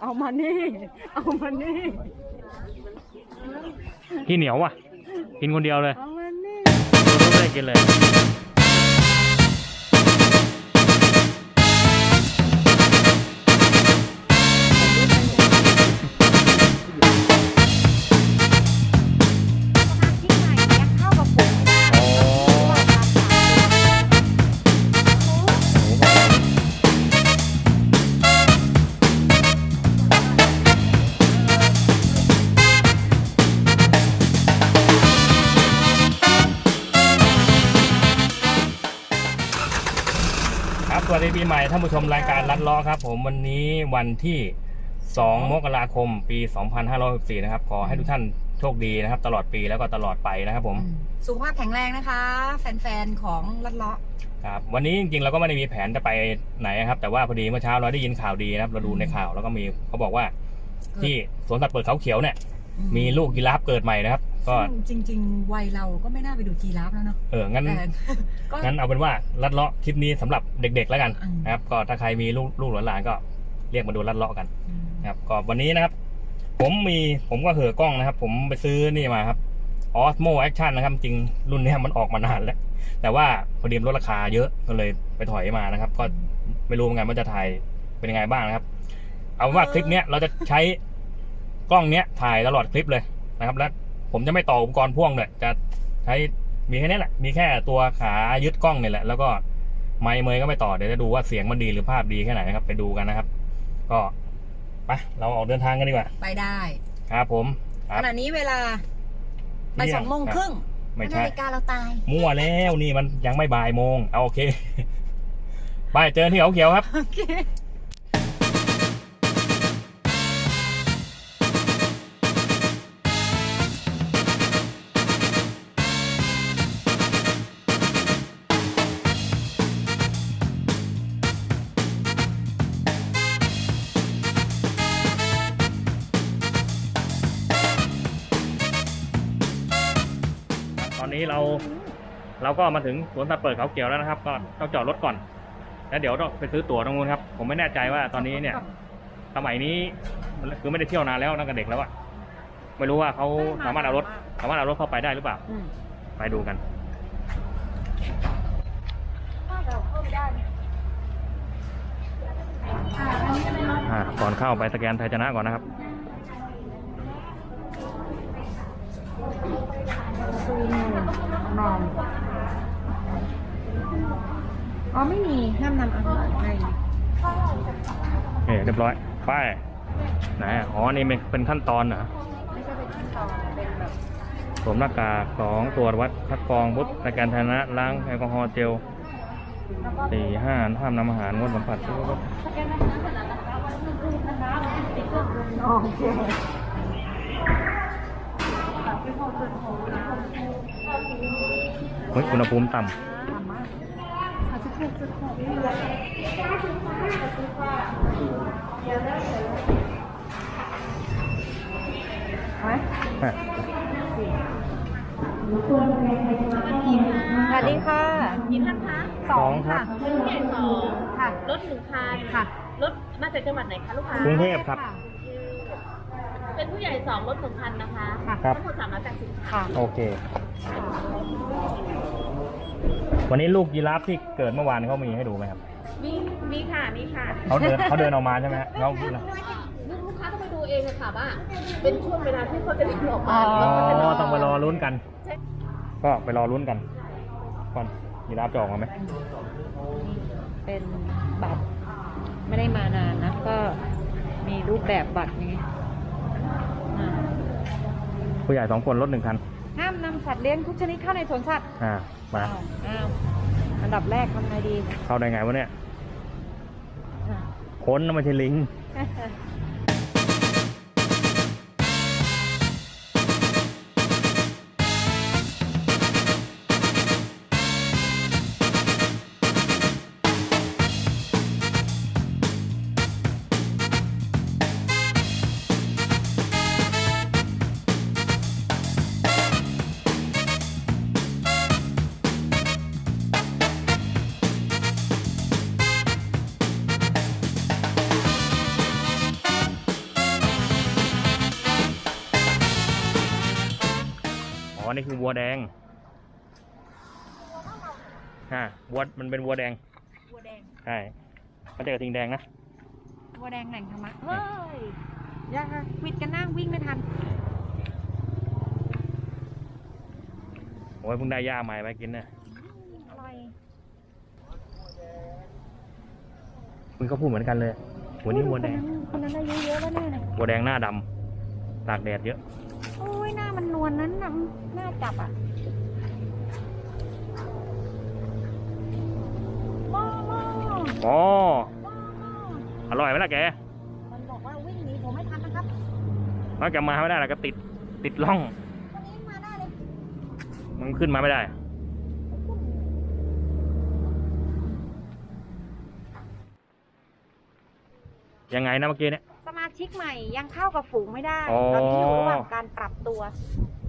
เอามานี่ เอามานี่พี่เหนียวว่ะ กินคนเดียวเลยเอามานี่ ไม่ได้กินเลย วัสดีปีใหม่ท่านผู้ชมรายการลัดล้อครับ ผมวันนี้วันที่ 2 มกราคมปี 2564 นะครับ ขอให้ทุกท่านโชคดีนะครับ ตลอดปีแล้วก็ตลอดไปนะครับ ผมสุขภาพแข็งแรงนะคะ แฟนๆของลัดเลาะครับวันนี้จริงๆเราก็ไม่ได้มีแผนจะไปไหนนะครับ แต่ว่าพอดีเมื่อเช้าเราได้ยินข่าวดีนะครับ เราดูในข่าวแล้วก็มีเขาบอกว่า ที่สวนสัตว์เปิดเขาเขียวเนี่ย มีลูกยีราฟเกิดใหม่นะครับ ก็ซึ่งจริง ๆ วัยเราก็ไม่น่าไปดูจีราฟแล้วเนาะเอองั้นแต่ก็ งั้นเอาเป็นว่าลัดเลาะคลิปนี้สำหรับเด็ก ๆ แล้วกันอืม นะครับ ก็ถ้าใครมีลูกลูกหลานๆก็เรียกมาดูลัดเลาะกันนะครับก็วันนี้นะครับ ผมมีผมก็เหอะกล้องนะครับ ผมไปซื้อนี่มาครับ Osmo Action นะครับ จริงรุ่นเนี้ยมันออกมานานแล้ว แต่ว่าพอดีมันลดราคาเยอะก็เลยไปถอยมานะครับ ก็ไม่รู้เหมือนกันว่าจะถ่ายเป็นยังไงบ้างนะครับ เอาเป็นว่าคลิปเนี้ยเราจะใช้ กล้องเนี้ยถ่ายตลอดคลิปเลยนะครับ และผมจะไม่ต่ออุปกรณ์พ่วงเลยจะใช้มีแค่นี้แหละ มีแค่ตัวขายึดกล้องเนี่ยแหละ แล้วก็ไมค์เมยก็ไม่ต่อ เดี๋ยวจะดูว่าเสียงมันดีหรือภาพดีแค่ไหนนะครับ ไปดูกันนะครับ ก็ไปเราออกเดินทางกันดีกว่า ไปได้ครับผมคขรับณะนี้เวลาไปเที่ยสองโมงครึ่งไม่ใช่นาฬิกาเราตาย มั่วแล้วนี่มันยังไม่บ่ายโมงเอาโอเค ไปเจอที่เขาเขียวครับ อเคตอนนี้เราเราก็มาถึงสวนสัตว์เปิดเขาเขียวแล้วนะครับ ก็ต้องจอดรถก่อน แล้วเดี๋ยวต้องไปซื้อตั๋วตรงนู้นครับ ผมไม่แน่ใจว่าตอนนี้เนี่ย สมัยนี้คือไม่ได้เที่ยวนานแล้วตั้งแต่เด็กแล้วอะไม่รู้ว่าเขาสามารถเอารถ สามารถเอารถเข้าไปได้หรือเปล่า ไปดูกันอ่าก่อนเข้าไปสแกนไทยชนะก่อนนะครับ ซูมนอมอ๋อไม่มีห้ามนำอาหารในโอเคเรียบร้อยป้ายไหนอะอ๋อนี่เป็นเป็นขั้นตอนเหรอไม่ใช่เป็นขั้นตอนเป็นแบบสวมหน้ากากสองตรวจวัดคัดกรองปุ๊บในการทานะล้างแอลกอฮอล์เจลสี่ห้าห้ามนำอาหารงดสัมผัสปุ๊บปุ๊บโอเค เฮ้ยอุณหภูมิต่ทำมากค่ะสักครู่สักครู่ไหมำอะสวัสดีค่ะกี่ท่านคะสองค่ะผู้ใหญ่สองค่ะ รถหนึ่งคันค่ะ รถมาจากจังหวัดไหนคะลูกค้ากรุงเทพครับ เป็นผู้ใหญ่สองรถหนึ่งคันนะคะค่ะครับ ทั้งหมดสามร้อยแปดสิบค่ะโอเค วันนี้ลูกยีราฟที่เกิดเมื่อวานเขามีให้ดูไหมครับมีมีค่ะมีค่ะเขาเดินเขาเดินออกมาใช่ไหมฮะเขา ลูกค้าต้องไปดูเองอะค่ะว่า เป็นช่วงเวลาที่เขาจะเดินออกมาอ๋ออ๋แล้วเขาจะนออน ต้องไปรอลุ้นกันก็ไปรอลุ้นกันก่อนยีราฟจะออกมาไหมเป็นบัตรไม่ได้มานานนะ ก็มีรูปแบบบัตรนี้อ่า ผู้ใหญ่สองคนรถหนึ่งคัน ห้ามนำสัตว์เลี้ยงทุกชนิดเข้าในสวนสัตว์อ่า มา อ้าวอ้าวอันดับแรกทำไงดีเข้าได้ไงวะเนี่ย อะ คนนะไม่ใช่ลิง วัวแดงฮะวัวมันเป็นวัวแดงวัวแดงใช่เขาจะกระทิงแดงนะวัวแดงแหล่งธรรมะเฮ้ยอย่าวิดกันนั่งวิ่งไม่ทันโอ้ยเพิ่งได้หญ้าใหม่ไปกินนะอร่อยคุณก็พูดเหมือนกันเลยวันนี้วัวแดงคนนั้นอายุเยอะแล้วแน่เลยวัวแดงหน้าดำตากแดดเยอะโอ้ยห น้ามันนวลนั้นน่ะหน้าจับอะมอมออ๋อมอมออร่อยไหมล่ะแกมันบอกว่าวิ่งหนีผมไม่ทันนะครับ นอกจากมาไม่ได้แล้วก็ติดติดล่อง วันนี้มาได้เลยมันขึ้นมาไม่ได้ ยังไงนะเมื่อกี้เนี่ยสมา ชิกใหม่ยังเข้ากับฝูงไม่ได้อ๋อ ตอนนี้อยู่ระหว่างการปรับตัว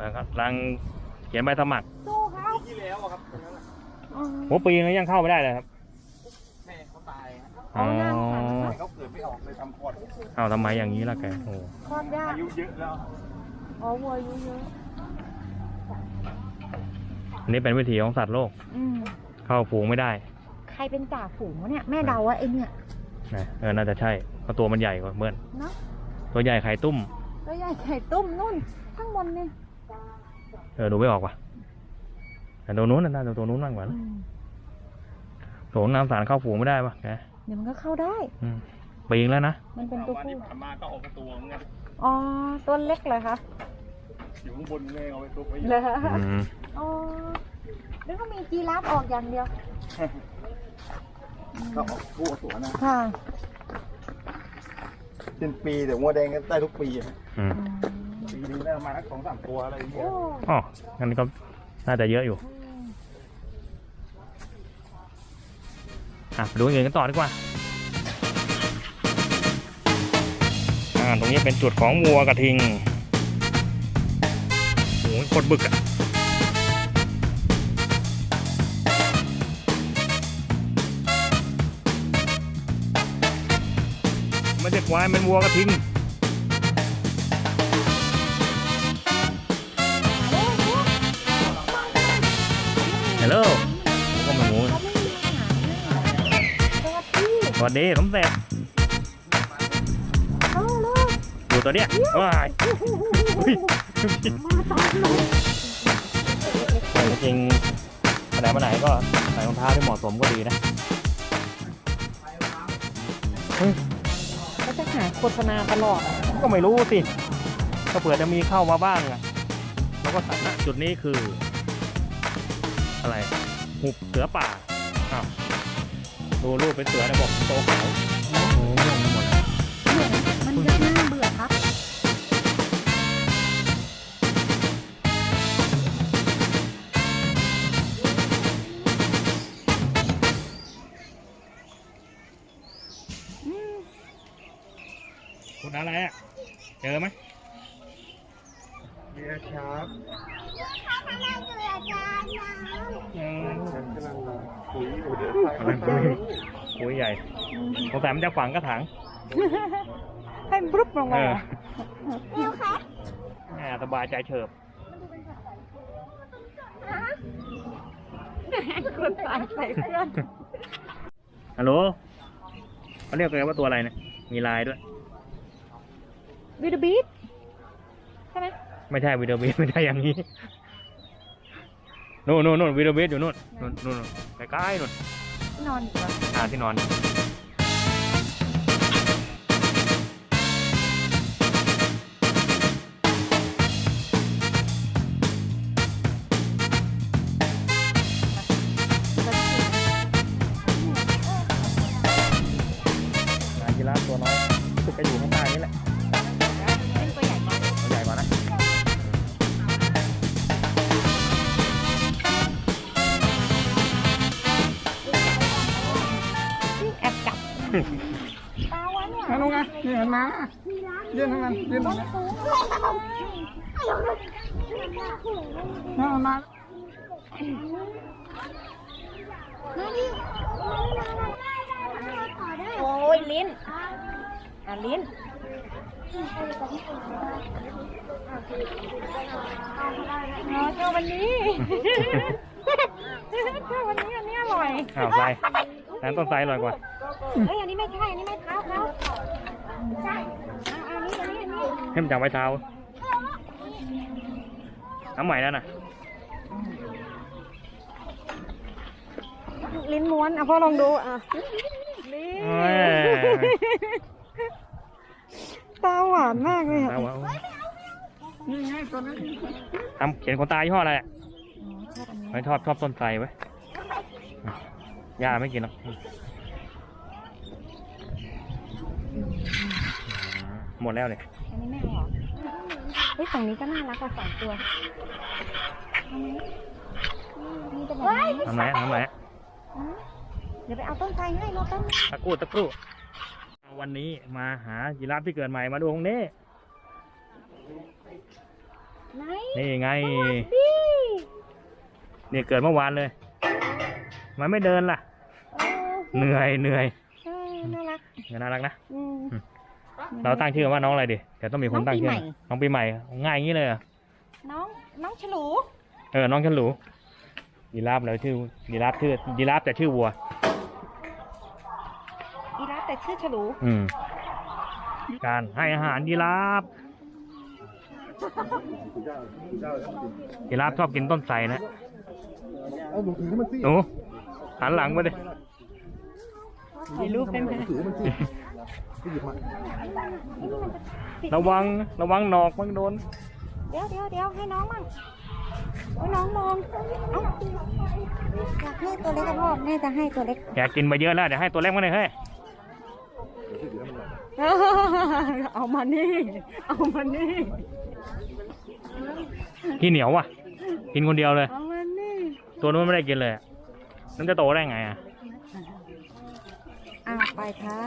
นะครับกำลังเขียนใบสมัครสู้เขาที่แล้วอะครับตรงนั้นอะอืม หัวปีนึงยังเข้าไม่ได้เลยครับแม่เขาตายฮะเอาหน้าสงสารมากแม่เขาเกิดไม่ออกเลยทำคลอดเอาทำไมอย่างนี้ล่ะแกโอ้คลอดยากอายุเยอะแล้ว อ๋อวัวอายุเยอะอันนี้เป็นวิถีของสัตว์โลกอืม เข้าฝูงไม่ได้ ใครเป็นจ่าฝูงวะเนี่ย แม่เดาว่าไอเนี่ย นะเออน่าจะใช่เพราะตัวมันใหญ่กว่าเมื่อนเนาะตัวใหญ่ไข่ตุ้ม ตัวใหญ่ไข่ตุ้มนุ่นข้างบนเนี่ยเออดูไม่ออกว่ะแต่ตัวนู้นน่าจะตัวนู้นมากกว่าอืนะมโถงน้ำสารเข้าฝูงไม่ได้ปะแกเดี๋ยวมันก็เข้าได้อืมปีงแล้วนะมันเป็นตัววันผู้ที่ผ่านมาก็ออกมาตัวเหมือนกันอ๋อตัวเล็กเลยคะอยู่ข้างบนเลยเอาไปซุกไว้เหรออืมอ๋อนึกว่ามีจีราฟออกอย่างเดียว ก็ออกทั่วสวนนะค่ะเป็นปีแต่วัวแดงก็ได้ทุกปีอะอืมปีนึงได้ประมาณสักสองสามตัวอะไรอย่างเงี้โอ้ยอ๋องั้นก็น่าจะเยอะอยู่อืมอะไปดูอย่างอื่นกันต่อดีกว่า อ่า ตรงนี้เป็นจุดของวัวกระทิงโอ้ยโคตรบึกอะ ควายเป็นวัวกระทิงฮัลโหลก็มาหมูเขาไม่มีอาหารเลยสวัสดีสวัสดีสมเสร็จเอาลูกอยู่ตัวเนี้ยว้ายอุ๊ยมาตอนลงแต่จริงๆไปไหนมาไหนก็ใส่รองเท้าที่เหมาะสมก็ดีนะเขาจะ หาโฆษณาตลอดอะก็ไม่รู้สิก็เผื่อจะมีเข้ามาบ้างอะแล้วก็ณจุดนี้คือ อะไร หุบเสือป่าอ้าวดูรูปเป็นเสือนะบอกโตขาวโอ้โหม่วงไปหมดเลยมันจะน่าเบื่อ จอไหมเยอะครับเออฉันกำลังคุยอยู่เดี๋ยวกำลังคุยคุยใหญ่สงสัยมันจะฝังกระถางให้บรุบลงเอมาอแหมสบายใจเฉิบคนตายใส่เพื่อนฮัลโหลเขาเรียกกันว่าตัวอะไรเนี่ยมีลายด้วย วิดบีทใช่ไหมไม่ใช่วิดีโอบีไม่ใช่อย่างนี้นู่นนู่นนู่นวิดีโอบีอยู่นู่นนู่นนู่นใกล้ๆนู่นที่นอนอยู่อะอ่าที่นอน นให้มันเยื่นให้มันนี่มันมาโอ้ยลิ้นอะลิ้นอ๋อเจอวันนี้เจอวันนี้อันนี้อร่อยอ้าวไทรนั้นต้นไทรอร่อยกว่าเฮ้ยอันนี้ไม่ใช่อันนี้ไม่เท้าเขาใช่เอาอันนี้อัน นี้อันนี้เข้มจากไม้เท้าทำใหม่แล้วนะลิ้นม้วนอะพ่อลองดูอะนี่เอ้ยตาหวานมากเลยอะเอาเอานี่ไงตัวนั้นทำเขียนคนตายยี่ห้ออะไรอะชอบอันนี้ไม่ชอบชอบต้นไทรไว้ยย่าไม่กินหรอกหมดแล้วเนี่ยอันนี้ไม่ เอาหรอเฮ้ยฝั่งนี้ก็น่ารักกว่าสองตัวเอาไหมนี่จะแบบนี้ทำไรทำไรเดี๋ยวไปเอาต้นไทรให้รถต้นตะกครู่ตะกครู่วันนี้มาหายีราฟที่เกิดใหม่มาดูตรงนี้ไหนนี่ไงดิเนี่ยเกิดเมื่อวานเลย มันไม่เดินล่ะเออเหนื่อยเหนื่อยเออน่ารักน่ารักนะอืม เราตั้งชื่อว่าน้องอะไรดิเดี๋ยวต้องมีคนตั้งชื่อน้องปีใหม่น้องปีใหม่ง่ายอย่างนี้เลยเหรอน้องน้องฉลูเออน้องฉันหรูยีราฟแล้วชื่อยีราฟชื่อยีราฟแต่ชื่อวัวอีรักแต่ชื่อฉลูอืมการให้อาหารยีราฟยีราฟชอบกินต้นไทรนะเอาหนูถือมันสิหนูหันหลังมาดิ ถ่ายรูปเป็นไหมถือมันสิไปหยิบมาระวังระวังหนอกมันโดน เดี๋ยวเดี๋ยวเดี๋ยวให้น้องมั่งให้น้องมองเอ้าอยากให้ตัวเล็กกับพ่อแม่จะให้ตัวเล็กแกกินไปเยอะแล้วเดี๋ยวให้ตัวเล็กมาเลยเฮ้ยเอามานี่เอามานี่ขี้เหนียวว่ะ กินคนเดียวเลย เอามานี่ตัวนู้นไม่ได้กินเลยอะมันจะโตได้ไงอะ อ้าวไปค่ะ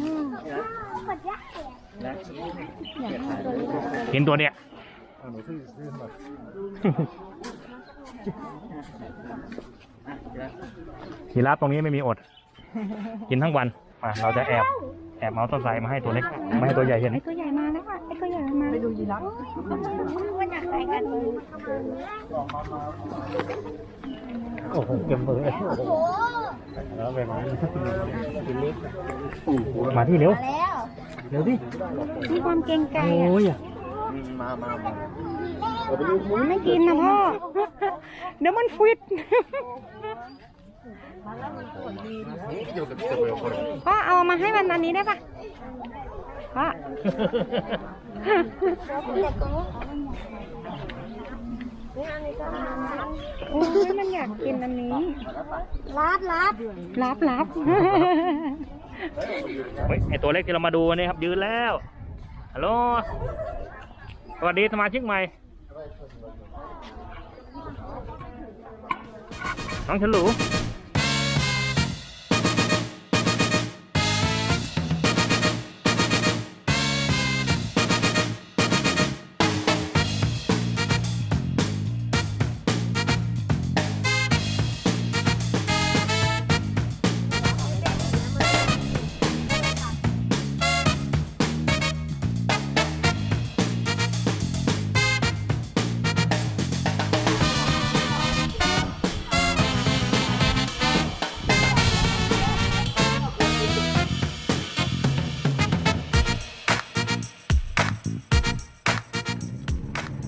อืมอยากให้ตัวเล็กกับตัวเล็กกินตัวเนี้ยเอาหนูถือถือมายีราฟตรงนี้ไม่มีอด กินทั้งวันมาเราจะแอบ แอบเอาต้นไทรมาให้ตัวเล็กไม่ให้ตัวใหญ่เห็นไอ้ตัวใหญ่มาแล้วค่ะไอ้ตัวใหญ่มาไปดูยีราฟว่าอยากไปกันเลยโอ้โหเก็บมือแล้วไปมามาที่เร็วเร็วดิมีความเกรงใจโอ้อะยมามามาไม่กินนะพ่อเดี๋ยวมันฟิต เกี่ยวกับเกี่ยวกับคนพ่อเอามาให้มันอันนี้ได้ปะพ่อโอ้ยมันอยากกินอันนี้รับรับรับรับเฮ้ยไอตัวเล็กที่เรามาดูนี่ครับยืนแล้วฮัลโหลสวัสดีสมาชิกใหม่ น้องฉลู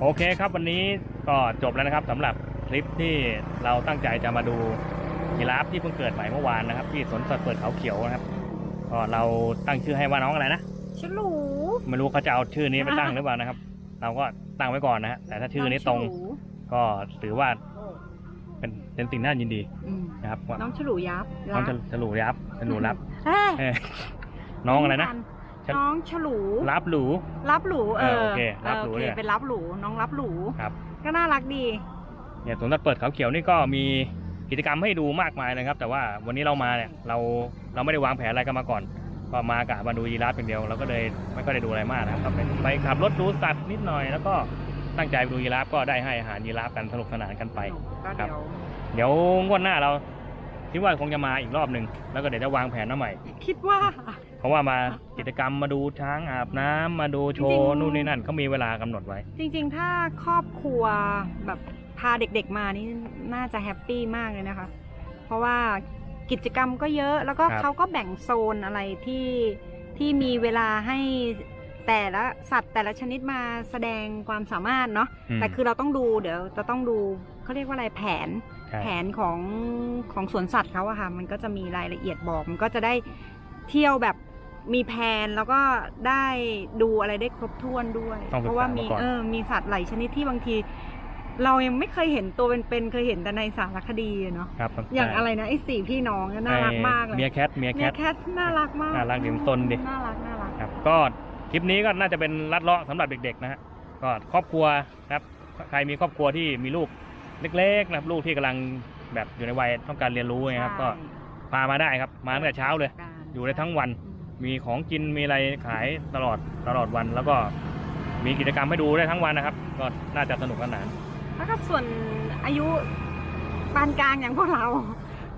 โอเคครับวันนี้ก็จบแล้วนะครับสำหรับคลิปที่เราตั้งใจจะมาดูยีราฟที่เพิ่งเกิดใหม่เมื่อวานนะครับ ที่สวนสัตว์เปิดเขาเขียวนะครับก็เราตั้งชื่อให้ว่าน้องอะไรนะฉลูไม่รู้เขาจะเอาชื่อนี้ไปตั้งหรือเปล่านะครับ เราก็ตั้งไว้ก่อนนะฮะแต่ถ้าชื่อนี้ตรงก็ถือว่า เป็นเป็นสิ่งน่ายินดีนะครับว่าน้องฉลูยับน้องจะจะหลูยับจะหนูรับเอ้ยเอ้ยน้องอะไรนะ น้องฉลูรับหลูรับหรูเอเอออโอเครับหรูโอเคเนี่ยเป็นรับหรูน้องรับหรูครับ ก็น่ารักดีเนี่ยสวนสัตว์เปิดเขาเขียวนี่ก็มีกิจกรรมให้ดูมากมายนะครับ แต่ว่าวันนี้เรามาเนี่ยเราเราไม่ได้วางแผนอะไรกันมาก่อนก็มากะมาดูยีราฟอย่างเดียวเราก็เลยไม่ค่อยได้ดูอะไรมากนะครับไปไปขับรถดูสัตว์นิดหน่อยแล้วก็ตั้งใจไปดูยีราฟก็ได้ให้อาหารยีราฟกันสนุกสนานกันไปก็ครับเดี๋ยวเดี๋ยวงวดหน้าเราคิดว่าคงจะมาอีกรอบหนึ่งแล้วก็เดี๋ยวจะวางแผนมาใหม่ คิดว่า เพราะว่ามากิจกรรมมาดูช้างอาบน้ำมาดูโชจริว์งๆ นู่นนี่นั่นเขามีเวลากำหนดไว้ จริง ๆ ถ้าครอบครัวแบบพาเด็กๆมานี่น่าจะแฮปปี้มากเลยนะคะ เพราะว่ากิจกรรมก็เยอะแล้วก็ครับ เขาก็แบ่งโซนอะไรที่ที่มีเวลาให้แต่ละสัตว์แต่ละชนิดมาแสดงความสามารถเนาะอืมแต่คือเราต้องดูเดี๋ยวจะต้องดูเขาเรียกว่าอะไรแผน ใช่แผนของของสวนสัตว์เขาอะค่ะ มันก็จะมีรายละเอียดบอก มันก็จะได้เที่ยวแบบ มีแผนแล้วก็ได้ดูอะไรได้ครบถ้วนด้วย ต้องศึกษาเพราะว่ามีมาก่อน เออมีสัตว์หลายชนิดที่บางที เรายังไม่เคยเห็นตัวเป็นๆเคยเห็นแต่ในสารคดีอะเนาะครับอย่างใช่อะไรนะไอ้สี่พี่น้องเนี่ยน่ารักมากเลยเมียแคทเมียแคเมียท แคทน่ารักมากน่ารักดิมซนดิ น่ารักน่ารัก ครับก็คลิปนี้ก็น่าจะเป็นลัดเลาะสำหรับเด็กๆนะฮะก็ครอบครัวครับใครมีครอบครัวที่มีลูกเล็กๆนะครับลูกที่กำลังแบบอยู่ในวัยต้องการเรียนรู้ไงครับใช่ก็พามาได้ครับมาตั้งแต่เช้าเลยการอยู่ได้ทั้งวัน อืม มีของกินมีอะไรขายตลอดตลอดวัน แล้วก็มีกิจกรรมให้ดูได้ทั้งวันนะครับ ก็น่าจะสนุกสนาน แล้วก็ส่วนอายุปานกลางอย่างพวกเรา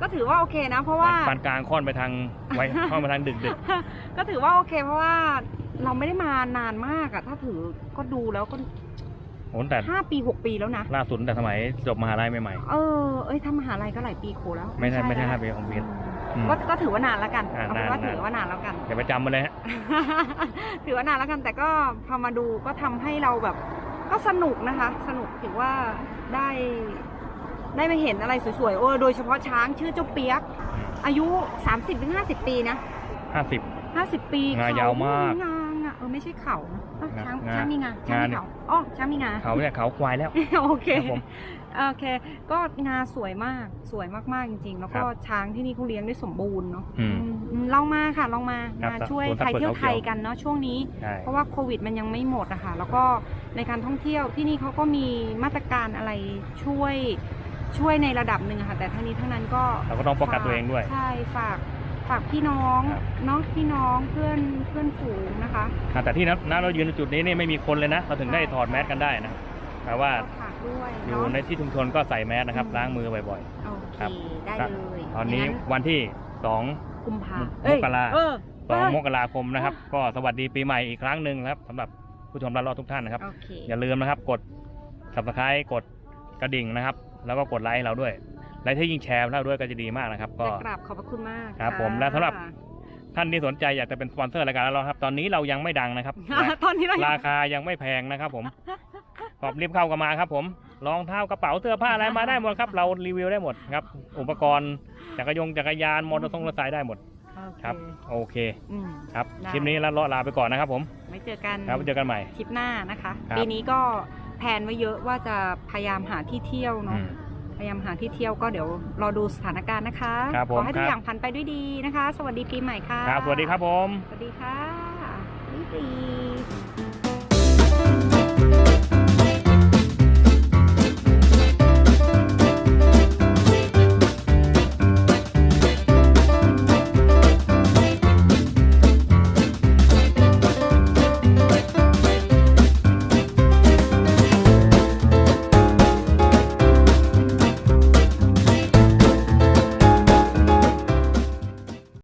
ก็ถือว่าโอเคนะ เพราะว่าปานกลางค่อนไปทางไว้ค่อนไปทางดึกดึกก็ถือว่าโอเค เพราะว่าเราไม่ได้มานานมากอะถ้าถือก็ดูแล้วก็ๆโอ้แต่ห้าปีหกปีแล้วนะล่าสุดแต่สมัยจบมหาลัยใหม่เออเอ้ยทำมหาลัยก็หลายปีโคแล้ว ไม่ใช่ไม่ใช่แล้วห้าปีของพีท อืม ก็ก็ถือว่านานแล้วกันอ่าเอาเป็นว่านาถืนอว่านานแล้วกันๆอย่าไปจำมาเลยฮะ ถือว่านานแล้วกันแต่ก็พอมาดูก็ทำให้เราแบบ ก็สนุกนะคะ สนุกถือว่าได้ได้ไปเห็นอะไรสวยๆโอ้โดยเฉพาะช้างชื่อเจ้าเปียกอายุ 30-50 ปีนะ ห้าสิบ50ปีงาเขยาวมากงางอะเออไม่ใช่เขาเอ้ยช้างงาช้างมีงาช้างมีงาเนี่ย เขาอ๋อช้างมีงาเขาเนี่ยเขาควายแล้ว โอเคครับผม โอเค ก็งาสวยมากสวยมากๆจริง ๆ แล้วก็ครับช้างที่นี่เขาเลี้ยงได้สมบูรณ์เนาะอืมอืมอืมลองมาค่ะลองมาครับมาช่วยสวนสัตว์ไทยเที่ยวเปิดไทเขายเขียวกันเนาะช่วงนี้ใช่เพราะว่าโควิดมันยังไม่หมดอะค่ะ แล้วก็ในการท่องเที่ยวที่นี่เขาก็มีมาตรการอะไรช่วยช่วยในระดับหนึ่งอะค่ะ แต่ทั้งนี้ทั้งนั้นก็เราก็ต้องป้องกันตัวเองด้วย ใช่ฝากฝากพี่น้องครับเนาะพี่น้องเพื่อนเพื่อนฝูงนะคะอ่าแต่ที่นัณเรายืนจุดนี้นี่ไม่มีคนเลยนะ เราถึงได้ใช่ถอดแมสกันได้นะแต่ว่าก็ฝาก ด้วยอยู่เนาะในที่ชุมชนก็ใส่แมสนะครับอืมล้างมือบ่อย โอเคครับ ได้ครับเลยๆ ตอนนี้งั้วันที่สองกุมภามกรา เออสองเออมกราคมนะครับ ก็สวัสดีปีใหม่อีกครั้งหนึ่งนะครับสำหรับผู้ชมรันรอดทุกท่านนะครับ โอเค อย่าลืมนะครับกด subscribe กดกระดิ่งนะครับ แล้วก็กดไลค์ให้เราด้วย ไลค์ถ้ายิ่งแชร์เราด้วยก็จะดีมากนะครับ ก็ จะกราบขอบพระคุณมากครับะผมและสำหรับ ท่านที่สนใจอยากจะเป็นสปอนเซอร์รายการเราครับ ตอนนี้เรายังไม่ดังนะครับและตอนนี้เราราคายังไม่แพงนะครับผม ขอบรีบเข้ากันมาครับผมรองเท้ากระเป๋าเสื้อผ้าอะไรมาได้หมดครับ เรารีวิวได้หมดครับ อุปกรณ์จักรยงจักรยานมอเตอร์ไซค์มอเตอร์ไซค์ได้หมดโอเคครับ โอเคอืม ครับได้ คลิปนี้แล้วลาไปก่อนนะครับผมไว้เจอกันครับไว้เจอกันใหม่ คลิปหน้านะคะ ครับ ปีนี้ก็แผนไว้เยอะว่าจะพยายามหาที่เที่ยวอืเนาะ ม พยายามหาที่เที่ยวก็เดี๋ยวรอดูสถานการณ์นะคะ ครับผมขอให้ทุคกรับอย่างผ่านไปด้วยดีนะคะ สวัสดีปีใหม่ค่ะครับสวัสดีครับผม สวัสดีค่ะดีดี